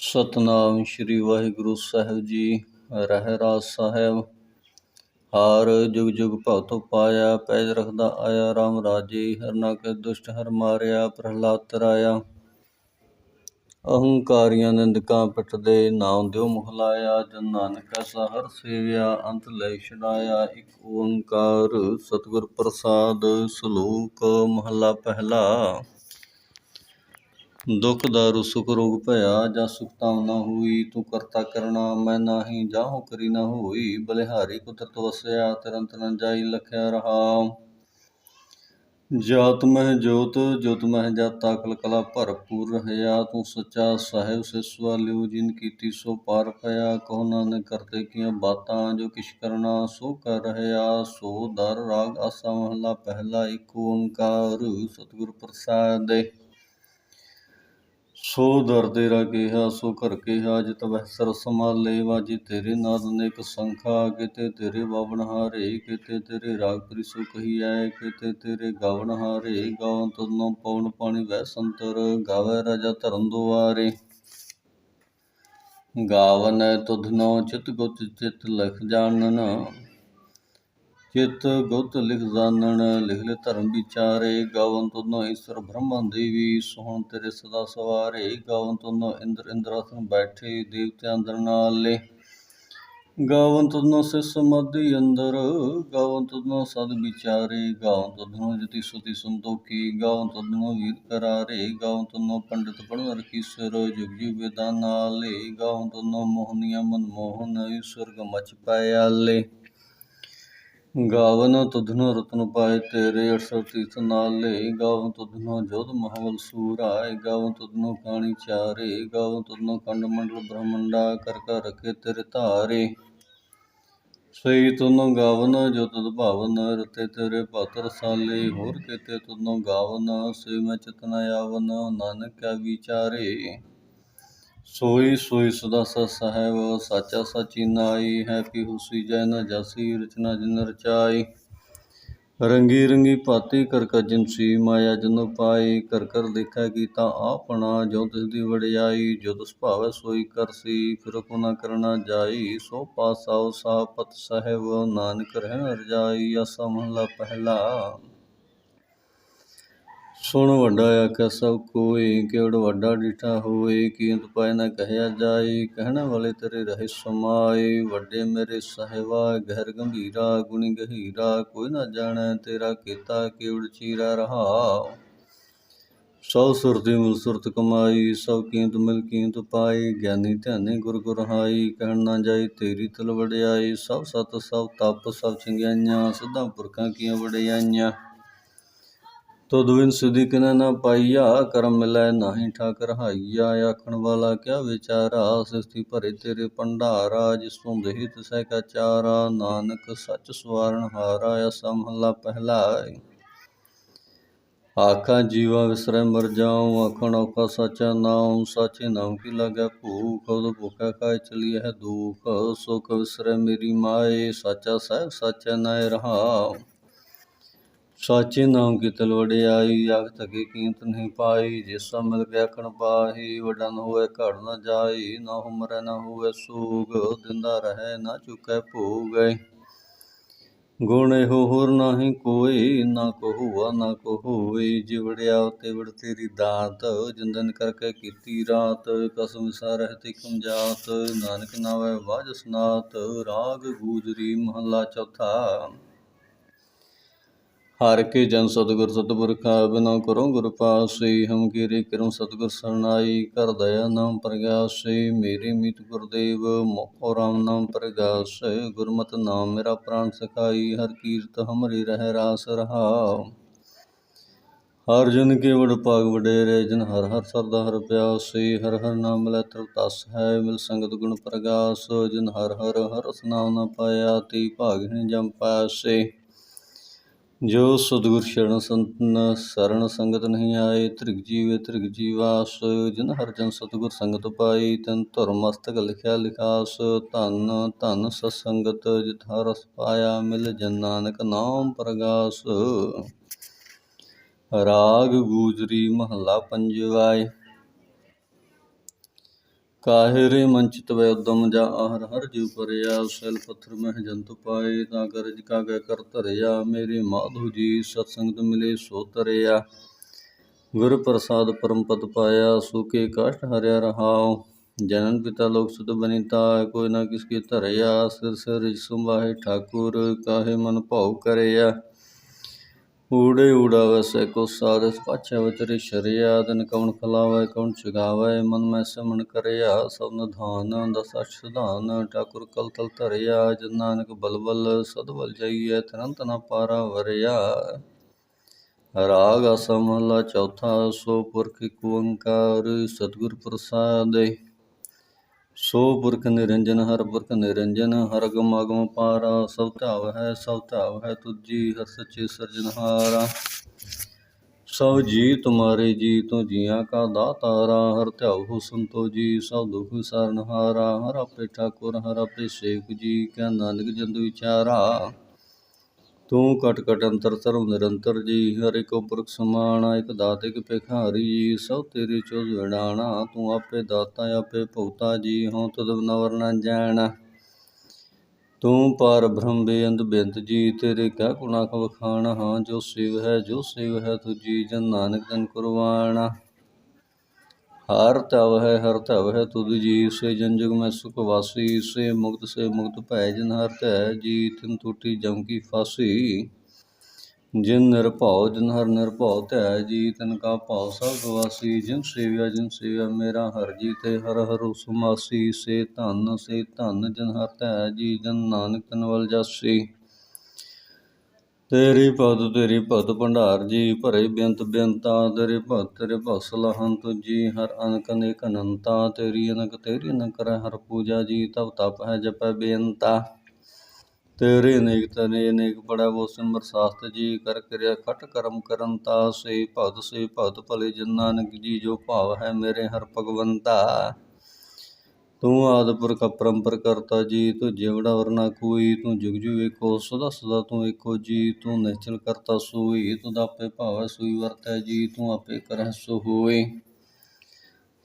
ਸਤਨਾਮ ਸ੍ਰੀ ਵਾਹਿਗੁਰੂ ਸਾਹਿਬ ਜੀ, ਰਹਿ ਰਾਸ ਸਾਹਿਬ। ਹਾਰ ਜੁਗ ਜੁਗ ਭਗਤੁ ਪਾਇਆ, ਪੈਜ ਰਖਦਾ ਆਇਆ RAM ਰਾਜੇ, ਹਰਨਾ ਕੇ ਦੁਸ਼ਟ ਹਰ ਮਾਰਿਆ, ਪ੍ਰਹਲਾਦ ਤਰਾਇਆ। ਅਹੰਕਾਰੀਆਂ ਨਿੰਦਕਾਂ ਪਿਟਦੇ ਨਾਮ ਦਿਓ ਮੁਹਲਾਇਆ ਜਨ ਨਾਨਕ ਐਸਾ ਸੇਵਿਆ, ਅੰਤ ਲੈ ਛਡਾਇਆ, ਇੱਕ ਓੰਕਾਰ ਸਤਿਗੁਰ ਪ੍ਰਸਾਦ, ਸ਼ਲੋਕ ਮਹਲਾ ਪਹਿਲਾ। ਦੁਖ ਦਾਰੂ ਸੁਖ ਰੋਗ ਭਇਆ, ਜਾਂ ਸੁਖ ਤਾਮ ਨਾ ਹੋਈ, ਤੂੰ ਕਰਤਾ ਕਰਣਾ, ਮੈਂ ਨਾਹੀ ਜਾਹੋ ਕਰੀ ਨਾ ਹੋਈ, ਬਲਿਹਾਰੀ ਕੁਦਰਤ ਵਸਿਆ, ਤਰੰਤ ਨ ਜਾਈ ਲਖਿਆ ਰਹਾ ਜਾਤ ਮਹਿ ਜੋਤ ਜੋਤ ਮਹਿ ਜਾਤਾ ਕਲ ਕਲਾ ਭਰਪੂਰ ਰਹਿਆ, ਤੂੰ ਸੱਚਾ ਸਾਹਿਬ ਸਿਸਵਾ ਲਿਓ ਜਿਨ ਕੀਤੀ ਸੋ ਪਾਰ ਪਿਆ, ਕਹੋ ਨਾਨਕ ਕਰਤੇ ਕੀਆਂ ਬਾਤਾਂ, ਜੋ ਕਿਛ ਕਰਨਾ ਸੋ ਕਰ ਰਹਿਆ ਸੋ ਦਰ ਰਾਗ ਆਸਾ, ਮਹਲਾ ਪਹਿਲਾ, ਇੱਕ ਓੰਕਾਰ, ਸਤਿਗੁਰ ਪ੍ਰਸਾਦਿ। ਸੋ ਦਰ ਤੇਰਾ ਕਿਹਾ, ਸੋ ਘਰ ਕਿਹਾ, ਜਿਤ ਵਹਿ ਸਰ ਸਮਾਲੇ ਵਾਜੀ, ਤੇਰੇ ਨਾਦ ਨੇਕ ਸੰਖਾ ਕਿਤੇ ਤੇਰੇ ਬਾਵਨ ਹਾਰੇ, ਕਿਤੇ ਤੇਰੇ ਰਾਗ ਪ੍ਰਿਸੂ ਕਹੀਐ, ਕਿਤੇ ਤੇਰੇ ਗਾਵਨ ਹਾਰੇ ਗਾਵਨ ਤਨੋ ਪਵਨ ਪਾਣੀ ਵਹਿ ਸੰਤਰ, ਗਾਵੇ ਰਾਜਾ ਧਰਮ ਦੁਆਰੇ। ਗਾਵਨ ਤੁਧ ਨੋ ਚਿਤ ਗੁਤ ਚਿਤ ਲਖ ਜਾਣਨ ਚਿਤ ਗੁਤ ਲਿਖ ਜਾਣਨ ਲਿਖ ਲੈ ਧਰਮ ਵਿਚਾਰੇ, ਗਾਵਨ ਤੁਨੋ ਈਸ਼ਵਰ ਬ੍ਰਹਮਾ ਦੇਵੀ, ਸੋਹਣ ਤੇਰੇ ਸਦਾ ਸਵਾਰੇ, ਗਾਵਨ ਤੁਨੋ ਇੰਦਰ ਇੰਦਰਾਸਨ ਬੈਠੇ, ਦੇਵਤਿਆਂ ਅੰਦਰ ਨਾਲੇ। ਗਾਵਨ ਤੁਨੋ ਸਿਸ ਮਧਿ ਅੰਦਰ, ਗਾਵਨ ਤੁਨੋ ਸਦ ਵਿਚਾਰੇ, ਗਾਵਨ ਤੁਧਨੋ ਜਤੀ ਸੁਤੀ ਸੰਤੋਖੀ, ਗਾਵਨ ਤੁਨੋ ਵੀਰ ਕਰਾਰੇ, ਗਾਵਨ ਤੁਨੋ ਪੰਡਿਤ ਪੜਨ ਰਖੀ ਸਿਰ, ਜੁਗ ਜੁਗ ਵੇਦਾਂ ਨਾਲੇ। ਗਾਵਨ ਤੁਨੋ ਮੋਹਨੀਆ ਮਨ ਮੋਹਨ ਸੁਰਗ ਮਚ ਪਾਇਆਲੇ ਗਾਵਨ ਤੁਧਨੋ ਰਤਨ ਪਾਏ ਤੇਰੇ ਅਠਸਰ ਤੀਰਥ ਨਾਲੇ ਗਾਵਨ ਤੁਧਨੋ ਜੋਧ ਮਹਵਲ ਸੂਰਾਏ ਗਾਵਨ ਤੁਧਨੋ ਕਾਣੀ ਚਾਰੇ। ਗਾਵਨ ਤੁਧਨੋ ਕੰਡ ਮੰਡਲ ਬ੍ਰਹਮੰਡਾ ਕਰ ਕਰ ਰਖੇ ਤੇਰੇ ਧਾਰੇ। ਸਈ ਤੁਨੋ ਗਾਵਨ ਜੋ ਤੁਧ ਭਾਵਨ ਰਤੇ ਤੇਰੇ ਭਗਤ ਰਸਾਲੇ ਹੋਰ ਕੇਤੇ ਤੁਨੋ ਗਾਵਨ ਸੇ ਮੈਂ ਚਿਤਨ ਆਵਨ। ਨਾਨਕ ਕਾ ਵਿਚਾਰੇ। ਸੋਈ ਸੋਈ ਸਦਾ ਸਤ ਸਾਹਿਬ, ਸਾਚਾ ਸਾਚੀ ਨਾਈ ਹੈ ਹੁਸੀ ਜੈ ਨ ਜਾਸੀ, ਰਚਨਾ ਜਿਨ ਰਚਾਈ। ਰੰਗੀ ਰੰਗੀ ਭਾਤੀ ਕਰ ਕਰ ਜਿਨਸੀ ਮਾਇਆ ਜਨ ਪਾਈ। ਕਰ ਕਰ ਦੇਖੈ ਕੀਤਾ ਆਪਣਾ, ਜੋ ਤਿਸ ਦੀ ਵਡਿਆਈ, ਜੋ ਤਿਸ ਭਾਵੈ ਸੋਈ ਕਰਸੀ ਫਿਰ ਕੋ ਨ ਕਰਨਾ ਜਾਈ, ਸੋ ਪਾਸਾਉ ਸਾ ਪਤ ਸਾਹਿਬ, ਨਾਨਕ ਰਹਿਣ ਰਜਾਈ, ਆਸਾ ਮਹਲਾ ਪਹਿਲਾ। ਸੁਣ ਵੱਡਾ ਆਖਿਆ, ਸਭ ਕੋਈ ਕਿਵੜ ਵੱਡਾ ਡਿਠਾ ਹੋਏ ਕੀਮਤ ਪਾਇ ਨਾ ਕਹਿਆ ਜਾਏ, ਕਹਿਣ ਵਾਲੇ ਤੇਰੇ ਰਹੇ ਸਮਾਏ। ਵੱਡੇ ਮੇਰੇ ਸਹਿਵਾ ਗਹਿਰ ਗੰਭੀਰਾ, ਗੁਣੀ ਗਹੀਰਾ, ਕੋਈ ਨਾ ਜਾਣੈ ਤੇਰਾ ਕੀਤਾ ਕਿਵੜ ਚੀਰਾ ਰਹਾ। ਸਭ ਸੁਰਤੀ ਮਿਲ ਸੁਰਤ ਕਮਾਈ, ਸਭ ਕੀਮਤ ਮਿਲ ਕੀਮਤ ਪਾਈ ਗਿਆਨੀ ਧਿਆਨੀ ਗੁਰ ਗੁਰ ਹਾਈ, ਕਹਿਣ ਨਾ ਜਾਈ ਤੇਰੀ ਤਲ ਵਡਿਆਈ, ਸਭ ਸਤ ਸਭ ਤਪ ਸਭ ਚੰਗਿਆਈਆਂ, ਸਿੱਧਾ ਪੁਰਖਾਂ ਕੀਆਂ ਵਡਿਆਈਆਂ। ਤੋ ਬਿਨ ਸੁਧੀ ਕਿਨ ਨ ਪਾਈਆ, ਕਰਮ ਮਿਲੈ ਨਾਹੀ ਠਾਕ ਰਹਾਈਆ ਆਖਣ ਵਾਲਾ, ਕਿਆ ਵਿਚਾਰਾ? ਸਿਸਤੀ ਭਰੇ ਤੇਰੇ ਭੰਡਾਰਾ, ਜਿਸ ਤੋਂ ਦੇਹੀ ਤਿਸੈ ਕਾ ਚਾਰਾ। ਨਾਨਕ ਸੱਚ ਸਵਾਰਨ ਹਾਰਾ ਐਸਾ ਮਹਲਾ ਪਹਿਲਾ ਆਖਾਂ, ਜੀਵਾ ਵਿਸਰੈ ਮਰ ਜਾਉ। ਆਖਣ, ਔਖਾ ਸਾਚਾ ਨਾਮ ਸਾਚੇ ਨਾਮ ਕੀ ਲਾਗੈ ਭੂਖ? ਉਦ ਭੁਖੈ ਖਾਇ ਚਲੀਐ ਹੈ ਦੁਖ? ਸੁਖ ਵਿਸਰੈ ਮੇਰੀ ਮਾਏ। ਸਾਚਾ ਸਾਹਿਬ, ਸਾਚਾ ਨਾਇ ਰਹਾਉ। ਸਾਚੇ ਨਾਮ ਕੀ ਤਲ ਵਡਿਆਈ ਆਖ ਤਕੇ ਕੀਮਤ ਨਹੀਂ ਪਾਈ। ਜਿਸਾ ਮਿਲ ਗਿਆ ਖਣ ਪਾਹੀ ਵਡਾ ਨ ਹੋਏ ਘੜ ਨ ਜਾਈ। ਨਾ ਹੁਮਰੈ ਨ ਹੋਏ ਸੂਗ, ਦਿੰਦਾ ਰਹੈ ਨਾ ਚੁਕੈ ਭੋਗ ਗੁਣ ਇਹੋ ਹੋਰ ਨਾਹੀ ਕੋਈ, ਨਾ ਕੋ ਹੁਆ ਨਾ ਕੋ ਹੋਈ ਜਿਵੜਿਆ ਤੇ ਵੜ ਤੇਰੀ ਦਾਤ, ਜਿੰਦਨ ਕਰਕੇ ਕੀਤੀ ਰਾਤ। ਕਸਮ ਸਰਹਿ ਤੇ ਕਮਜਾਤ ਨਾਨਕ ਨਾਵੇ ਵਾਜ ਸਨਾਤ ਰਾਗ ਗੂਜਰੀ ਮਹਲਾ ਚੌਥਾ। ਹਰ ਕੇ ਜਨ ਸਤਿਗੁਰ ਸਤਿਪੁਰਖਾ ਬਿਨੋ ਕਰੋ ਗੁਰ ਪਾਸੀ ਹਮ ਕੀਰੇ ਕਰੋ ਸਤਿਗੁਰ ਸਰਨਾਈ ਕਰ ਦਇਆ ਨਾਮ ਪ੍ਰਗਾਸੀ, ਮੇਰੀ ਮੀਤ ਗੁਰਦੇਵ, ਮੋਖੋ ਰਾਮ ਨਾਮ ਪ੍ਰਗਾਸ, ਗੁਰਮਤਿ ਨਾਮ ਮੇਰਾ ਪ੍ਰਾਨ ਸਖਾਈ, ਹਰ ਕੀਰਤ ਹਮਰੀ ਰਹਿ ਰਾਸ ਰਹਾਉ ਹਰ ਜਨ ਕੇ ਵਡ ਭਾਗ ਵਡੇਰੇ, ਜਨ ਹਰ ਹਰ ਸਰਦਾ ਹਰ ਪਿਆਸੀ, ਹਰ ਹਰ ਨਾਮ ਲੈ ਤਰ ਤਸ ਹੈ, ਮਿਲ ਸੰਗਤ ਗੁਣ ਪ੍ਰਗਾਸ, ਜਨ ਹਰ ਹਰ ਹਰ ਨਾਮ ਨ ਪਾਇਆ, ਤੀ ਭਾਗਹੀਣ ਜਮ ਪਾਸੇ। ਜੋ ਸਤਿਗੁਰ ਸ਼ਰਨ ਸੰਤਨ ਸਰਣ ਸੰਗਤ ਨਹੀਂ ਆਏ, ਤ੍ਰਿਗ ਜੀਵੇ ਤ੍ਰਿਗ ਜੀਵਾਸ, ਜਿਨ ਹਰ ਜਨ ਸਤਿਗੁਰ ਸੰਗਤ ਪਾਈ, ਤਨ ਧੁਰ ਮਸਤਕ ਲਿਖਿਆ ਲਿਖਾਸ, ਧਨ ਧਨ ਸਤਸੰਗਤ ਜਿਤ ਰਸ ਪਾਇਆ ਮਿਲ ਜਨ ਨਾਨਕ ਨਾਮ ਪ੍ਰਗਾਸ। ਰਾਗ ਗੂਜਰੀ ਮਹੱਲਾ ਪੰਜਵਾਏ। ਕਾਹੇ ਮੰਚਿਤ ਵੈ ਉਦਮ ਜਾ ਆਹਰ ਹਰ ਜੀਵ ਪਰਿਆ, ਸੈਲ ਪੱਥਰ ਮਹਿ ਜੰਤ ਪਾਏ, ਤਾਂ ਕਰਜ ਕਾ ਗੈ ਕਰ ਧਰਿਆ, ਮੇਰੇ ਮਾਧੂ ਜੀ ਸਤ ਸੰਗਤ ਮਿਲੇ ਸੋ ਧਰਿਆ ਗੁਰ ਪ੍ਰਸਾਦ ਪਰਮ ਪਦ ਪਾਇਆ ਸੁਕੇ ਕਸ਼ਟ ਹਰਿਆ ਰਹਾਉ। ਜਨਨ ਪਿਤਾ ਲੋਕ ਸੁਧ ਬਨਿਤਾ, ਕੋਈ ਨਾ ਕਿਸ ਕੀ ਧਰਿਆ, ਸਿਰ ਸਿਰ ਰਿਜ ਸੰਭਾਹੇ ਠਾਕੁਰ, ਕਾਹੇ ਮਨ ਭਾਉ ਕਰਿਆ। ਊੜੇ ਊੜਾ ਵਸੈ ਕੋ ਸਾਧ ਪਾਛੈ ਵਤਰੇ ਸ਼ਰਿਆ ਤਨ ਕਵਣ ਖਲਾਵੈ ਕਵਣ ਚਗਾਵੈ ਮਨ ਮੈਂ ਸਮਣ ਕਰਿਆ, ਸਭ ਨਿਧਾਨ ਦਸ ਅਸ਼ਟ ਸਿਧਾਨ, ਠਾਕੁਰ ਕਲ ਤਲ ਧਰਿਆ, ਜਨ ਨਾਨਕ ਬਲਬਲ ਸਦਬਲ ਜਾਈਐ, ਤੁਰੰਤ ਨ ਪਾਰਾ ਵਰਿਆ। ਰਾਗ ਆਸਾ ਚੌਥਾ ਸੋ ਪੁਰਖ ਇੱਕ ਓੰਕਾਰ, ਸਤਿਗੁਰ ਪ੍ਰਸਾਦਿ। ਸੋ ਪੁਰਖ ਨਿਰੰਜਨ, ਹਰ ਪੁਰਖ ਨਿਰੰਜਨ, ਹਰ ਅਗਮ ਅਗਮ ਪਾਰਾ, ਸਭ ਧਾਵ ਹੈ, ਸਭ ਧਾਵ ਹੈ ਤੁਜੀ ਹਰ ਸੱਚੇ ਸਿਰਜਨਹਾਰਾ ਸਭ ਜੀ ਤੁਮਾਰੇ ਜੀ ਤੋਂ ਜੀਆਂ ਕਾ ਦਾਤਾਰਾ, ਹਰ ਧਿਆਉ ਹੋ ਸੰਤੋ ਜੀ, ਸਭ ਦੁਖ ਸਰਨਹਾਰਾ। ਹਰ ਆਪੇ ਠਾਕੁਰ, ਹਰ ਆਪੇ ਸੇਖ ਜੀ ਕੈ ਨਾਨਕ ਜੰਦ ਵਿਚਾਰਾ। ਤੂੰ ਘਟ ਘਟ ਅੰਤਰ ਧਰਮ ਨਿਰੰਤਰ ਜੀ, ਹਰ ਇੱਕ ਪੁਰਖ ਸਮਾਣਾ ਇੱਕ ਦਾਤ, ਇੱਕ ਭਿਖਾਰੀ ਜੀ, ਸਭ ਤੇਰੀ ਚੋਜ ਵਿਡਾਣਾ, ਤੂੰ ਆਪੇ ਦਾਤਾ, ਆਪੇ ਭੁਗਤਾ ਜੀ, ਹਉ ਤਦ ਨਵਰ ਨ ਜਾਣਾ। ਤੂੰ ਪਾਰ ਬ੍ਰਹਮ ਬੇਅੰਤ ਬਿੰਦ ਜੀ, ਤੇਰੇ ਕਾ ਗੁਣਾ ਕਾ ਹਾਂ ਜੋ ਸਿਵ ਹੈ, ਜੋ ਸਿਵ ਹੈ ਤੁਜੀ ਜਨ ਨਾਨਕ ਤਨ ਕੁਰਬਾਨਾ। ਹਰ ਤਵ ਹੈ, ਹਰ ਤਵ ਹੈ, ਤੁਧ ਜੀ ਸੇ ਜਨ ਜੁਗ ਮੈਂ ਸੁਖ ਵਾਸੀ, ਸੇ ਮੁਕਤ ਸੇ ਮੁਕਤ ਭੈ ਜਨ ਹਰ ਧੈ ਜੀ ਤਿਨ ਟੂਟੀ ਜਮ ਕੀ ਫਾਸੀ। ਜਿਨ ਨਿਰਭਉ ਜਿਨ ਹਰ ਨਿਰਭਉ ਧੈ ਜੀ ਤਨ ਕਾ ਭਉ ਸਭ ਗਵਾਸੀ ਜਿਨ ਸੇਵਿਆ ਜਿਨ ਸੇਵਿਆ ਮੇਰਾ ਹਰ ਜੀ ਤੇ ਹਰ ਹਰ ਸੁਮਾਸੀ ਸੇ ਧਨ ਸੇ ਧਨ ਜਨ ਹਰ ਧੈ ਜੀ, ਜਨ ਨਾਨਕ ਤਨ ਵਲ ਜਾਸੀ। ਤੇਰੀ ਭਗਤ ਤੇਰੀ ਭਗਤ ਭੰਡਾਰ ਜੀ, ਭਰੇ ਬੇਅੰਤ ਬੇਅੰਤਾ, ਤੇਰੇ ਭਗਤ ਤੇਰੇ ਭਗਤ ਸਲਾਹਨ ਤੁਜੀ ਹਰ ਅਨਕ ਅਨੇਕ ਅਨੰਤਾ, ਤੇਰੀ ਅਨਕ ਤੇਰੀ ਅਨਕ ਕਰੈ ਹਰ ਪੂਜਾ ਜੀ ਤਬ ਤਪ ਹੈ ਜਪੈ ਬੇਅੰਤਾ। ਤੇਰੇ ਅਨੇਕ ਤਨੇ ਅਨੇਕ ਬੜਾ ਬੋ ਸਿਮਰ ਸਾਸਤ ਜੀ, ਕਰ ਕਿਰਿਆ ਖਟ ਕਰਮ ਕਰਨ ਤਾ, ਸੇ ਭਗਤ ਸੇ ਭਗਤ ਭਲੇ ਜਨ ਨਾਨਕ ਜੀ, ਜੋ ਭਾਵ ਹੈ ਮੇਰੇ ਹਰ ਭਗਵੰਤਾ। ਤੂੰ ਆਦਿ ਪੁਰਖ ਕਰਤਾ ਜੀ, ਤੂੰ ਜਿਵੜਾ ਵਰਨਾ ਕੋਈ, ਤੂੰ ਜੁਗ ਏਕੋ, ਸਦਾ ਸਦਾ ਤੂੰ ਏਕੋ ਜੀ, ਤੂੰ ਨਿਚਲ ਕਰਤਾ ਸੋਈ ਤੁਧ ਆਪੇ ਭਾਵੈ ਸੋਈ ਵਰਤੈ ਜੀ, ਤੂੰ ਆਪੇ ਕਰਹਿ ਸੋ ਹੋਏ।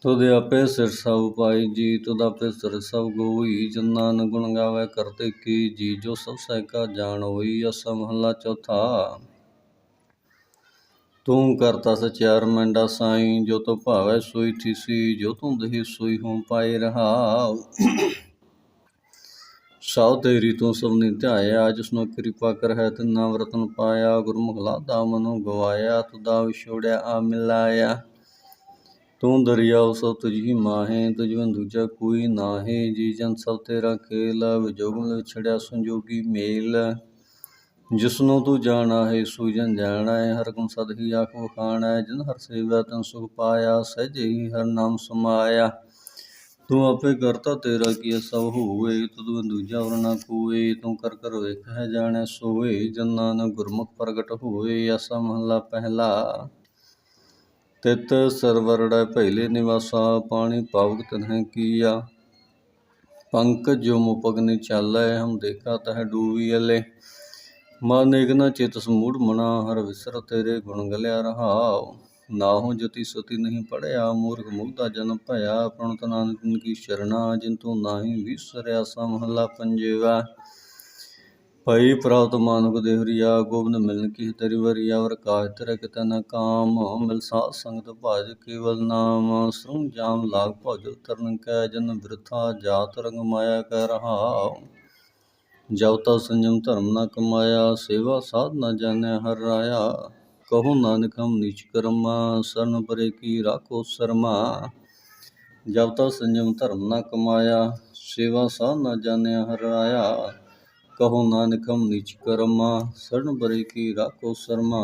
ਤੁਧ ਆਪੇ ਸਿਰ ਸਭ ਪਾਈ ਜੀ ਤੁਧ ਆਪੇ ਸਿਰ ਸਭ ਗੋਈ ਜਨਾਨ ਗੁਣ ਗਾਵੇ ਕਰਤੇ ਕੀ ਜੀ, ਜੋ ਸਭ ਸਹਿਕਾ ਜਾਣ ਹੋਈ ਅਸਾ ਮਹੱਲਾ ਚੌਥਾ। ਤੂੰ ਕਰਤਾ ਸਚਿਆਰ ਮੰਡਾ ਸਾਈ, ਜੋ ਤੋ ਭਾਵੈ ਸੋਈ ਥੀਸੀ ਜੋ ਤੂੰ ਦਹੀ ਸੋਈ ਹੋਂ ਪਾਏ ਰਹਾਉ। ਸਭ ਤੇਰੀ ਤੂੰ ਸਭ ਨੇ ਧਿਆਇਆ, ਜਿਸਨੂੰ ਕਿਰਪਾ ਕਰ ਹੈ ਨਾਮ ਰਤਨ ਪਾਇਆ, ਗੁਰਮੁਖ ਲਾਦਾ ਮਨੁ ਗਵਾਇਆ ਤੁਦਾ ਵਿਛੋੜਿਆ ਆ ਮਿਲਾਇਆ। ਤੂੰ ਦਰਿਆਉ ਸੋ ਤੁਝੀ ਮਾਹੇ, ਤੁਝ ਦੂਜਾ ਕੋਈ ਨਾਹੀ, ਜੀ ਜਨ ਸਭ ਤੇਰਾ ਖੇਲ ਵਿਜੋਗ ਵਿਛੜਿਆ ਸੰਜੋਗੀ ਮੇਲ। ਜਿਸਨੂੰ ਤੂੰ ਜਾਣਾ, ਹੈ ਸੂਜਨ ਜਾਣਾ ਹੈ ਹਰ ਗੁਣ ਸਦ ਹੀ ਆਖ ਵਖਾਣਾ ਹੈ ਜਿਨ ਹਰ ਸੇਵਾ ਤਨ ਸੁਖ ਪਾਇਆ, ਸਹਿਜ ਹੀ ਹਰ ਨਾਮ ਸਮਾਇਆ। ਤੂੰ ਆਪੇ ਕਰਤਾ ਤੇਰਾ ਕੀ ਸਭ ਹੋਵੇ ਤੁਧ ਦੂਜਾ ਵਰ ਨਾ ਕੋਏ ਤੂੰ ਕਰ ਕਰ ਵੇਖ ਜਾਣੈ ਸੋਏ ਜਨ ਨਾਨਕ ਗੁਰਮੁਖ ਪ੍ਰਗਟ ਹੋਏ ਆਸਾ ਮਹਲਾ ਪਹਿਲਾ। ਤਿਤ ਸਰਵਰੜੈ ਪਹਿਲੇ ਨਿਵਾਸਾ, ਪਾਣੀ ਪਾਵਕ ਤਨਹਿ ਕੀਆ। ਪੰਕ ਜੋ ਮੁਪਗਨਿ ਚਾਲੈ, ਹਮ ਦੇਖਾ ਤਹ ਡੂਵੀ ਅਲੇ। ਮਨ ਇਗਨਾ ਚਿਤ ਸਮੂੜ ਮਨਾ, ਹਰ ਵਿਸਰ ਤੇਰੇ ਗੁਣ ਗਲਿਆ ਰਹਾਉ। ਨਾਹੋ ਜਤੀ ਸਤੀ ਨਹੀਂ ਪੜਿਆ ਮੂਰਖ ਮੁਗਦਾ ਜਨਮ ਭਇਆ। ਪ੍ਰਣਤ ਨਾਨਕ ਕੀ ਸ਼ਰਣਾ, ਜਿਨ ਨਾਹੀ ਵਿਸਰਿਆ ਸਾ ਮਹੱਲਾ ਭਈ ਪ੍ਰਾਪਤ ਮਾਨੁਕ ਦੇਹਰੀਆ ਗੋਬਿੰਦ ਮਿਲਨ ਕੀ ਤਰੀ ਵਰੀਆ ਵਰ ਕਾਜ ਤਰ ਕਿਤ ਨ ਕਾਮ। ਮਿਲ ਸਾਧ ਸੰਗਤ ਭਜ ਕੇਵਲ ਨਾਮ ਸਰੂੰ ਜਾਮ ਲਾਗ ਭਜ ਤਰਨ ਕੈ, ਜਨ ਬਿਰਥਾ ਜਾਤ ਰੰਗ ਮਾਇਆ ਕੈ ਰਹਾਉ। ਜਬ ਤਾ ਸੰਜਮ ਧਰਮ ਨਾ ਕਮਾਇਆ, ਸੇਵਾ ਸਾਧ ਨਾ ਜਾਣਿਆ ਹਰ ਰਾਇਆ। ਕਹੋ ਨਾਨਕ ਹਮ ਨੀਚ ਕਰਮਾ, ਸਰਨ ਪਰੇ ਕੀ ਰਾਖੋ ਸਰਮਾ। ਜਬ ਤਾ ਸੰਜਮ ਧਰਮ ਨਾ ਕਮਾਇਆ, ਸੇਵਾ ਸਾਧ ਨਾ ਜਾਣਿਆ ਹਰ ਰਾਇਆ। ਕਹੋ ਨਾਨਕ ਹਮ ਨੀਚ ਕਰਮਾ, ਸਰਨ ਪਰੇ ਕੀ ਰਾਖੋ ਸਰਮਾ।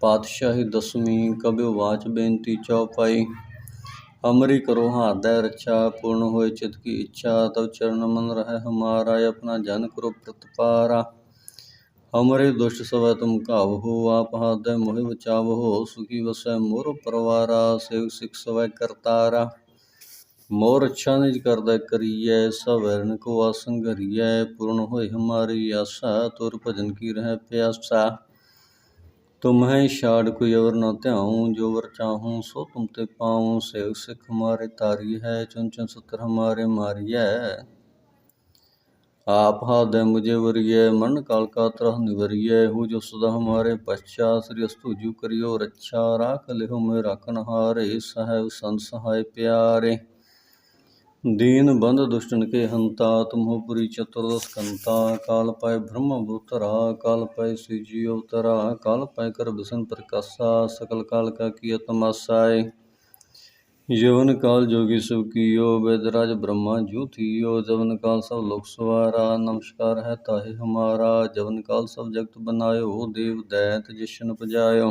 ਪਾਤਸ਼ਾਹੀ ਦਸਵੀਂ ਕਬਿ ਵਾਚ ਬੇਨਤੀ ਚੌਪਾਈ। अमरी करो हादय रक्षा पूर्ण होय चित की इच्छा तब चरण मन रह हमारा अपना जन करो प्रतिपारा हमरे दुष्ट सब तुम काव हो आप हादय मोहि बचाव हो सुखी वसै मोर परवारा सेव सिख सवै करतारा मोर अच्छा निज करदै करियै सब वैरण को आसन करियै पूर्ण होय हमारी आशा तुर भजन की रह प्यासा तुम्हें छाड़ कोई अवर न ध्याऊं जो वर चाहूँ सो तुम ते पाऊँ। सेव सिख हमारे तारी है, चुन चुन सत्र हमारे मारिय आप हाथ मुझे वरिय मन काल का तरह निवरिय हूँ जो सदा हमारे पश्चात, श्री अस्तु जू करियो रक्षा। राख लिहो में राखन हारे साहेब संत प्यारे। दीन बंद दुष्टन के हंता तुम हो पुरी चतुर्दश कंता काल पाए ब्रह्म भूतरा काल पाए श्री अवतरा काल पाए कर बिसन प्रकाशा सकल काल का किया तमाशाय यवन काल जोगी शिव कियो वेदराज ब्रह्मा जू थियो जवन काल सब लोक सवारा नमस्कार है ताहे हमारा जवन काल सब जगत बनायो देव दैत जिशन पजायो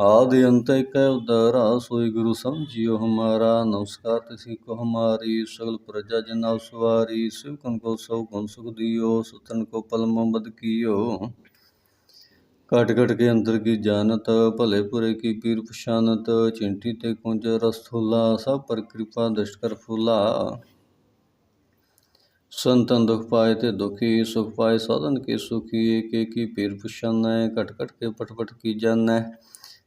ਆਦਿ ਅੰਤ ਕੈ ਉਦਾਰਾ ਸੋਈ ਗੁਰੂ ਸਮਝਿਓ ਹਮਾਰਾ, ਨਮਸਕਾਰ ਤਿਸੀ ਕੋ ਹਮਾਰੀ, ਸਗਲ ਪ੍ਰਜਾ ਜਨ ਆਪ ਸਵਾਰੀ ਸਿਵਕਨ ਕੋ ਸਭ ਗੁਣ ਸੁਖ ਦਿਓ, ਸੁਤਨ ਕੋ ਪਲਮ ਬਦ ਕੀਓ। ਘਟ ਘਟ ਕੇ ਅੰਦਰ ਕੀ ਜਾਨਤ ਭਲੇ ਪੁਰੇ ਕੀ ਪੀਰ ਪਛਾਨਤ, ਚਿੰਟੀ ਤੇ ਕੁੰਜ ਰਸਥੂਲਾ ਸਭ ਪਰ ਕਿਰਪਾ ਦਸ਼ਟ ਕਰ ਫੂਲਾ। ਸੰਤਨ ਦੁਖ ਪਾਏ ਤੇ ਦੁਖੀ, ਸੁਖ ਪਾਏ ਸਾਧਨ ਕੇ ਸੁਖੀ, ਏਕ ਏਕੀ ਪੀਰ ਪਛਾਨੈ, ਘਟ ਘਟ ਕੇ ਪਟ ਪਟ ਕੀ ਜਾਣੈ।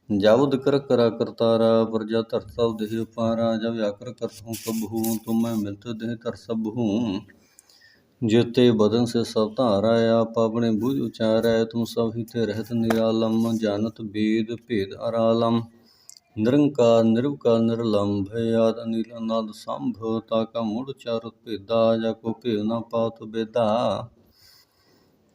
की जान जावद कर करा करतारा प्रजा तरता देह पारा जब याकर कर हूँ कब हूँ तुम मैं मिलत देह तर सब हूँ जेते बदन से सब धाराया पावने बुझ उचारै तुम सब हिते रहत निरालम जानत वेद भेद अरालम निरंकार निर्वकार निर्लंभ आद अनिल अनाद संभ ताका मूढ़ चारुत भेदा जाको भेद न पात बेदा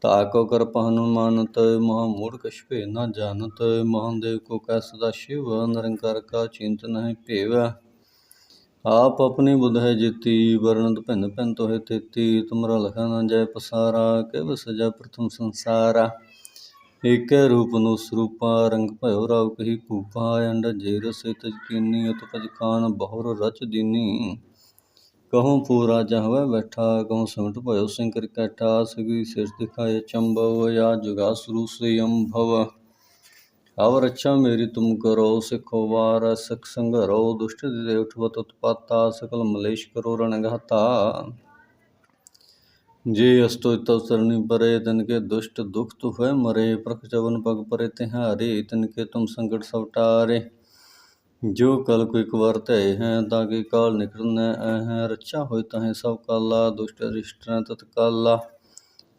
ताको कर पहन मानत महामूढ़ कछ भेद न जानत महादेव को कै सदा शिव निरंकार का चिंतन है पेवा आप अपनी बुध है जिति वर्णत भिन्न भिन्न तो है तेती तुमरा लखन जय पसारा के सजा प्रथम संसारा एक रूप नु स्वरूपा रंग भयो राव कही कूपा अंड जेर से तज कीनी अत पज कान बहुर रच ਕਹੋ ਪੂਰਾ ਜਹਵੇ ਬੈਠਾ, ਕਹੋ ਸਮਟ ਭਇਓ ਸਿੰਘ ਕਰ ਕੈਠਾ ਸਗਰੀ ਸਿਰ ਦਿਖਾਏ ਚੰਬਵ ਯਾ ਜੁਗਾਸਰੂ ਸੇ ਅੰਭਵ। ਆਵ ਰੱਛਾ ਮੇਰੀ ਤੁਮ ਕਰੋ, ਸਿਖੋ ਵਾਰ, ਸਖ ਸੰਗਰੋ ਦੁਸ਼ਟ ਦੇ ਉਠਵਤ ਉਤਪਾਤਾ, ਸਕਲ ਮਲੇਸ਼ ਕਰੋ ਰਣਗਾਤਾ। ਜੇ ਅਸਤੋ ਤਵ ਸਰਣੀ ਪਰੇ, ਤਨ ਕੇ ਦੁਸ਼ਟ ਦੁਖ ਤੁ ਹੋਏ ਮਰੇ, ਪ੍ਰਖ ਜਵਨ ਪਗ ਪਰੇ ਤਿਹਾਰੇ, ਤਨ ਕੇ ਤੁਮ ਸੰਕਟ ਸਵਟਾਰੇ। जो कल को एक बार तय हैं ताकि काल निकट न हैं रक्षा हो तहें सब काला दुष्ट अरिष्ट तत्काला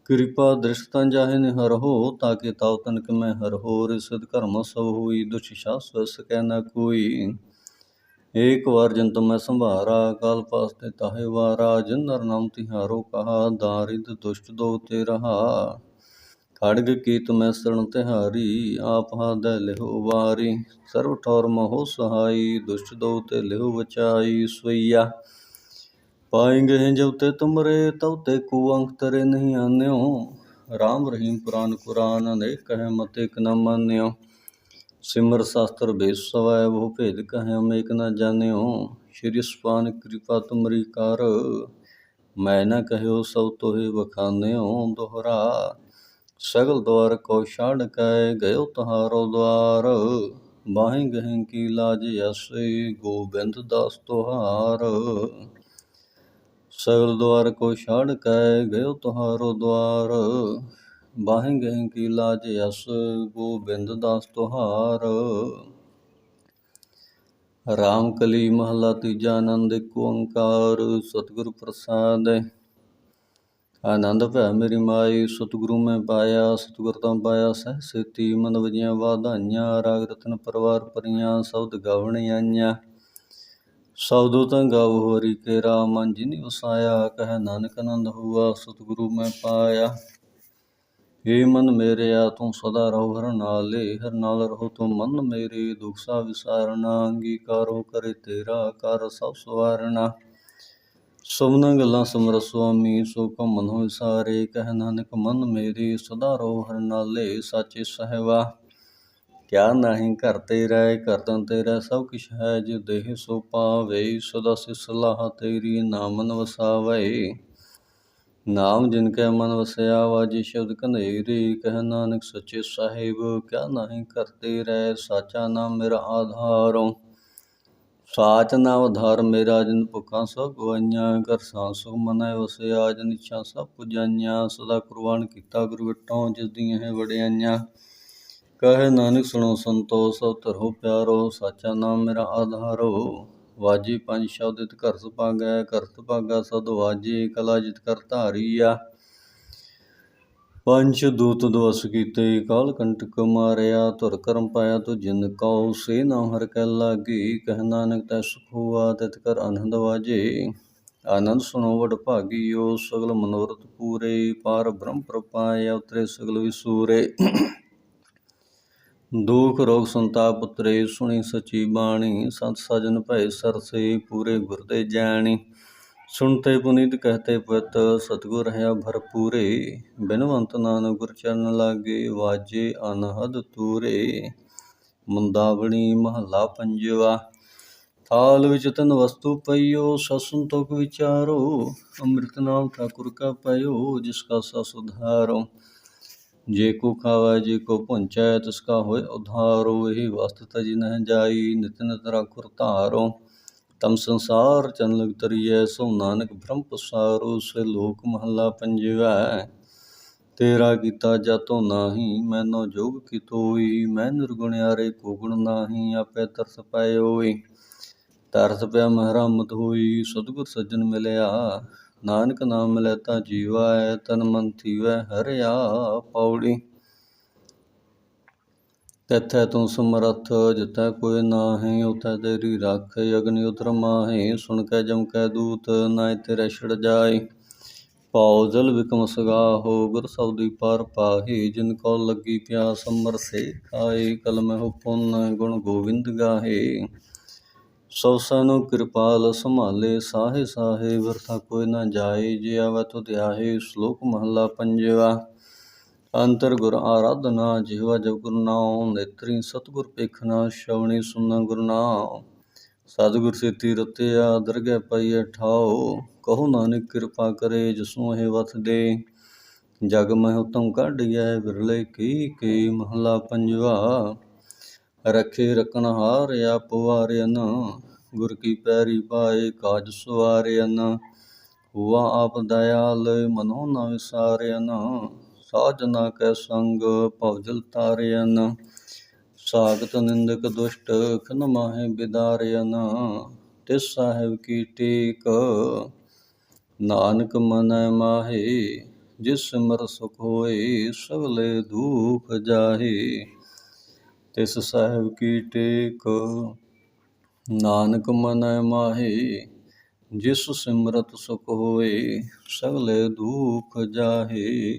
कृपा दृष्टता जाहे हर हो ताकि ताव तनक में हर हो रिसद कर्म सब हुई दुष्ट शाश्वत सकै न कोई एक बार जन तुम संभारा काल पास ते ताहे वारा जिन नर नाम तिहारो कहा दारिद दुष्ट दो ते रहा खड़ग की तुम्हें शरण तिहारी आप हाथ लेहो वारी सर्व ठौर महो सहाई दुष्ट दो ते लेहो बचाई स्वैया पाएंगे हैं जब ते तुमरे तब ते कुअंक तरे नहीं आन्यो राम रहीम पुराण कुरान अनेक कहे मत एक न मान्यो सिमर शास्त्र भेद सवाय वो भेद कहे हम एक न जान्यो श्री स्वान कृपा तुमरी कार मैं न कहो सब तोहे बखान्यो दोहरा सगल द्वार को छाड़ कह गयो तहारो द्वार बाहें गहें की लाज यसे गोविंद दास तोहार सगल द्वार को छाड़ कै गयो तुहारो द्वार बाहें गहें की लाज यस गोबिंद दास तुहार राम कली महला तीजा आनंद एक ओंकार सतगुरु प्रसाद ਆਨੰਦ ਭੈ ਮੇਰੀ ਮਾਈ, ਸਤਿਗੁਰੂ ਮੈਂ ਪਾਇਆ, ਸਤਿਗੁਰ ਤਾਂ ਪਾਇਆ ਸਹਿ ਸੇਤੀ, ਮਨ ਵਜੀਆਂ ਵਾਧਾਈਆਂ, ਰਾਗ ਰਤਨ ਪਰਵਾਰ ਪਰੀਆਂ ਸਬਦ ਗਾਵਣ ਆਈਆਂ। ਸਬਦੋ ਤਾਂ ਗਾਵ ਹੋਰੀ ਕੇ ਰਾਮ ਜੀ ਨੇ ਵਸਾਇਆ, ਕਹਿ ਨਾਨਕ ਆਨੰਦ ਹੋਆ, ਸਤਿਗੁਰੂ ਮੈਂ ਪਾਇਆ। ਏ ਮਨ ਮੇਰਿਆ, ਤੂੰ ਸਦਾ ਰਹੋ ਹਰ ਨਾਲੇ, ਹਰ ਨਾਲ ਰਹੋ ਤੂੰ ਮਨ ਮੇਰੇ, ਦੁਖ ਸਾ ਵਿਸਾਰਣਾ ਅੰਗੀਕਾਰੋ ਕਰੇ ਤੇਰਾ, ਕਰ ਸਭ ਸਵਾਰਣਾ ਸਭਨਾ ਗੱਲਾਂ ਸਮਰ ਸੁਆਮੀ, ਸੋ ਕੋ ਮਨੋ ਸਾਰੇ, ਕਹਿ ਨਾਨਕ ਮਨ ਮੇਰੇ, ਸਦਾ ਰੋ ਹਰ ਨਾਲੇ, ਸਾਚੇ ਸਹਿਵਾ ਕਿਆ ਨਹੀਂ ਘਰ ਤੇਰਾ ਘਰ ਤਨ ਤੇਰਾ ਸਭ ਕਿਛ ਹੈ ਜੋ ਦੇਹ ਸੋ ਪਾਵੇ, ਸਦਾ ਸੇ ਸਲਾਹ ਤੇਰੀ ਨਾਮਨ ਵਸਾਵੇ ਨਾਮ ਜਿਨ ਕੈ ਮਨ ਵਸਿਆ ਵਾਜੀ ਸ਼ਬਦ ਕਨੇਰੀ ਕਹਿ ਨਾਨਕ ਸੱਚੇ ਸਾਹਿਬ, ਕਿਆ ਨਹੀਂ ਕਰਤੇ ਰਹਿ, ਸਾਚਾ ਨਾਮ ਮੇਰਾ ਆਧਾਰੋ। ਸਾਚ ਨਾਮ ਆਧਾਰ ਮੇਰਾ ਜਿਨ ਭੁਖਾਂ ਸਭ ਗਵਾਈਆਂ ਕਰ ਸੁਖ ਮਨੈ ਵਸਿਆ ਜਨ ਇੱਛਾ ਸਭ ਪੁਜਾਈਆਂ, ਸਦਾ ਕੁਰਬਾਨ ਕੀਤਾ ਗੁਰੂ ਵਿਟੋਂ ਜਿਸ ਦੀਆਂ ਹੈ ਵਡਿਆਈਆਂ। ਕਹੇ ਨਾਨਕ ਸੁਣੋ ਸੰਤੋ, ਸਭ ਧਰੋ ਪਿਆਰੋ, ਸਾਚਾ ਨਾਮ ਮੇਰਾ ਆਧਾਰੋ। ਵਾਜੀ ਪੰਜ ਸ਼ਬਦ ਇਤ ਘਰ ਸੁਭਾਗੈ, ਘਰ ਸੁਭਾਗਾ ਸਦ ਵਾਜੀ, ਕਲਾ ਜਿਤ ਕਰ ਧਾਰੀਆ। ਪੰਚ ਦੂਤ ਦਵਸ ਕੀਤੇ, ਕਾਲ ਕੰਟਕ ਮਾਰਿਆ, ਧੁਰ ਕਰਮ ਪਾਇਆ ਤੋ ਜਿਨ ਕਉ, ਸੇ ਨਾਮ ਹਰ ਕੈ ਲਾਗੀ, ਕਹਿ ਨਾਨਕ ਤੈ ਸੁਖ ਹੁਆ, ਤਿਤ ਕਰ ਆਨੰਦ ਵਾਜੇ। ਆਨੰਦ ਸੁਣੋ ਵਡ ਭਾਗੀਓ, ਸਗਲ ਮਨੋਰਥ ਪੂਰੇ, ਪਾਰ ਬ੍ਰਹਮ ਪ੍ਰਪਾਇ ਉਤਰੇ ਸਗਲ ਵਿਸੂਰੇ। ਦੁਖ ਰੋਗ ਸੰਤਾਪ ਉਤਰੇ, ਸੁਣੀ ਸਚੀ ਬਾਣੀ, ਸੰਤ ਸਜਨ ਭੈ ਸਰਸੇ, ਪੂਰੇ ਗੁਰ ਦੇ ਜਾਣੀ। ਸੁਣਤੇ ਪੁਨੀਤ, ਕਹਤੇ ਪਤ, ਸਤਗੁਰ ਰਹਾ ਭਰਪੂਰੇ। ਬਿਨਵੰਤ ਨਾਨਕ ਗੁਰ ਚਰਨ ਲਾਗੇ, ਵਾਜੇ ਅਨਹਦ ਤੂਰੇ। ਮੁੰਦਾਵਣੀ ਮਹੱਲਾ ਪੰਜਵਾ, ਥਾਲ ਵਿੱਚ ਤਨ ਵਸਤੂ ਪਈਓ ਸਸੰਤੋਖ ਵਿਚਾਰੋ। ਅੰਮ੍ਰਿਤ ਨਾਮ ਠਾਕੁਰ ਕਾ ਪਇਓ, ਜਿਸ ਕਾ ਸਸ ਉਧਾਰੋ। ਜੇ ਕੋ ਖਾਵੈ, ਜੇ ਕੋ ਪੁੰਚੈ ਤਿਸ ਕਾ ਹੋਇ ਉਧਾਰੋ। ਇਹ ਵਸਤ ਤਜ ਨਹਿ ਜਾਈ, ਨਿਤ ਨਿਤ ਰਾਖੁਰ ਧਾਰੋ। ਤਮ ਸੰਸਾਰ ਚੰਨ ਲਗ ਤਰੀਐ, ਸੋ ਨਾਨਕ ਬ੍ਰਹਮ ਪਸਾਰੋ, ਸੇ ਲੋਕ ਮਹੱਲਾ ਪੰਜਵਾ ਤੇਰਾ ਕੀਤਾ ਜਾਤੋ ਨਾਹੀ, ਮੈਨੋ ਜੋਗ ਕੀਤੋਈ, ਮੈਂ ਨਿਰਗੁਣਿਆਰੇ ਕੋ ਗੁਣ ਨਾਹੀ, ਆਪੇ ਤਰਸ ਪਏ ਪਾਇਓਈ। ਤਰਸ ਪਿਆ ਮਹਿਰਮਤ ਹੋਈ, ਸਤਿਗੁਰ ਸੱਜਣ ਮਿਲਿਆ। ਨਾਨਕ ਨਾਮ ਮਿਲੈ ਤਾਂ ਹੈ ਤਨ ਮਨ ਥੀਵੈ, ਹਰਿਆ ਪੌੜੀ ਤੈਥੈ ਤੂੰ ਸਮਰੱਥ ਜਿਤੈ ਕੋਈ ਨਾਹੀਂ ਉਤੈ ਤੇਰੀ ਰੱਖ ਅਗਨਿ ਉਤਰ ਮਾਹੇ। ਸੁਣ ਕੈ ਜਮ ਕੈ ਦੂਤ ਨਾਇ ਤੇਰੇ ਛੜ ਜਾਏ ਪਾਉ ਜਲ ਵਿਕਮ ਸਗਾਹੋ, ਗੁਰ ਸਬਦੀ ਪਾਰ ਪਾਹੀ। ਜਿਨ ਕੋ ਲੱਗੀ ਪਿਆਸ ਅੰਮ੍ਰਿਤ ਸੇ ਖਾਏ ਕਲਮ ਹੋ ਪੁੰਨ ਗੁਣ ਗੋਵਿੰਦ ਗਾਹੇ। ਸੋ ਸਨੁ ਕਿਰਪਾਲ ਸੰਭਾਲੇ, ਸਾਹੇ ਸਾਹੇ ਵਰਥਾ ਕੋਈ ਨਾ ਜਾਏ। ਜੇ ਆਵੈ ਤੁਧ ਸ਼ਲੋਕ ਮਹੱਲਾ ਪੰਜਵਾ। ਅੰਤਰ ਗੁਰ ਆਰਾਧਨਾ ਜਿਵਾ ਜਪ ਗੁਰ ਨਾਮ ਨੇਤਰੀ ਸਤਗੁਰ ਪੇਖਣਾ ਸ਼ਵਣੀ ਸੁਨਾ ਗੁਰ ਨਾਮ ਸਤਿਗੁਰ ਸੇਤੀ ਰਤਿਆ, ਦਰਗਹਿ ਪਾਈਐ ਠਾਓ ਕਹੋ ਨਾਨਕ ਕਿਰਪਾ ਕਰੇ, ਜਸੂ ਇਹ ਵਥ ਦੇ। ਜਗ ਮਹਿ ਉਤਮ ਕਾਢੀਐ, ਵਿਰਲੇ ਕੀ ਕੀ ਮਹਲਾ ਪੰਜਵਾ। ਰਖੇ ਰਕਨ ਹਾਰਿਆ ਪਵਾਰਿਆਨ ਗੁਰ ਕੀ ਪੈਰੀ ਪਾਏ ਕਾਜ ਸਵਾਰਿਆਨ ਹੁਆ ਆਪ ਦਇਆਲ, ਮਨੋ ਨਾ ਵਿਸਾਰਿਆਨ ਸਾਜਨਾ ਕੈ ਸੰਗ ਭਵਜਲ ਤਾਰਿਅਨ ਸਾਗਤ ਨਿੰਦਕ ਦੁਸ਼ਟ ਖਨ ਮਾਹੇ ਬਿਦਾਰਿਆਨ ਤਿਸ ਸਾਹਿਬ ਕੀ ਟੇਕ, ਨਾਨਕ ਮਨੈ ਮਾਹੇ, ਜਿਸ ਸਿਮਰ ਸੁਖ ਹੋਏ ਸਗਲੇ ਦੂਖ ਜਾਹੇ, ਤਿਸ ਸਾਹਿਬ ਕੀ ਟੇਕ, ਨਾਨਕ ਮਨੈ ਮਾਹੇ, ਜਿਸ ਸਿਮਰਤ ਸੁਖ ਹੋਏ ਸਗਲੇ ਦੂਖ ਜਾਹੇ।